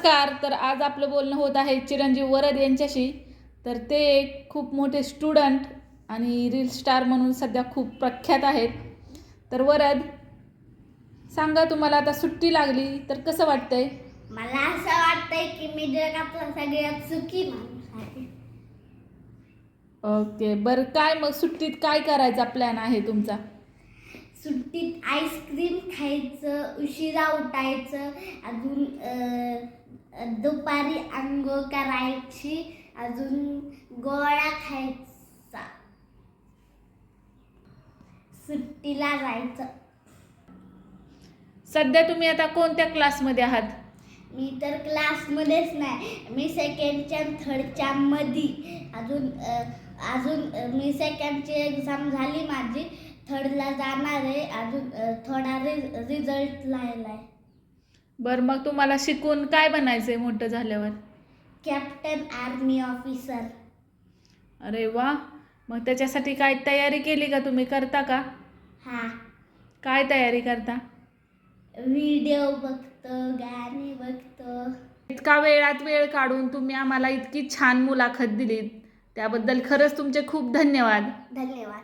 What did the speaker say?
नमस्कार तर आज आपलं बोलणं होत आहे चिरंजीव वरद यांच्याशी. तर ते एक खूप मोठे स्टुडंट आणि रील स्टार म्हणून सध्या खूप प्रख्यात आहेत. तर वरद सांगा तुम्हाला आता सुट्टी लागली तर कसं वाटतंय? मला असं वाटतंय की मी जगातला सगळ्यात सुखी माणूस आहे. ओके बरं. काय मग सुट्टीत काय करायचा प्लॅन आहे तुमचा? सुट्टीत आईस्क्रीम खायचं उशिरा उठायचं अजून दुपारी आंघोळ करायची अजून गोळा खायचा. सुट्टीला जायचं. सध्या तुम्ही आता कोणत्या क्लासमध्ये आहात? मी तर क्लासमध्येच नाही मी सेकंडच्या थर्डच्या मध्ये अजून अजून मी सेकंडची एक्झाम झाली माझी. थर्डला जाणार आहे. अजून थोडा रि रिझल्ट लिहायला आहे बरं मग तुम्हाला शिकून काय बनायचं आहे मोठं झाल्यावर? कॅप्टन आर्मी ऑफिसर अरे वा. मग त्याच्यासाठी काय तयारी केली का तुम्ही? करता का? हा. काय तयारी करता? व्हिडिओ बघतो गाणे बघतो. इतका वेळात वेळ काढून तुम्ही आम्हाला इतकी छान मुलाखत दिलीत. त्याबद्दल खरंच तुमचे खूप धन्यवाद. धन्यवाद.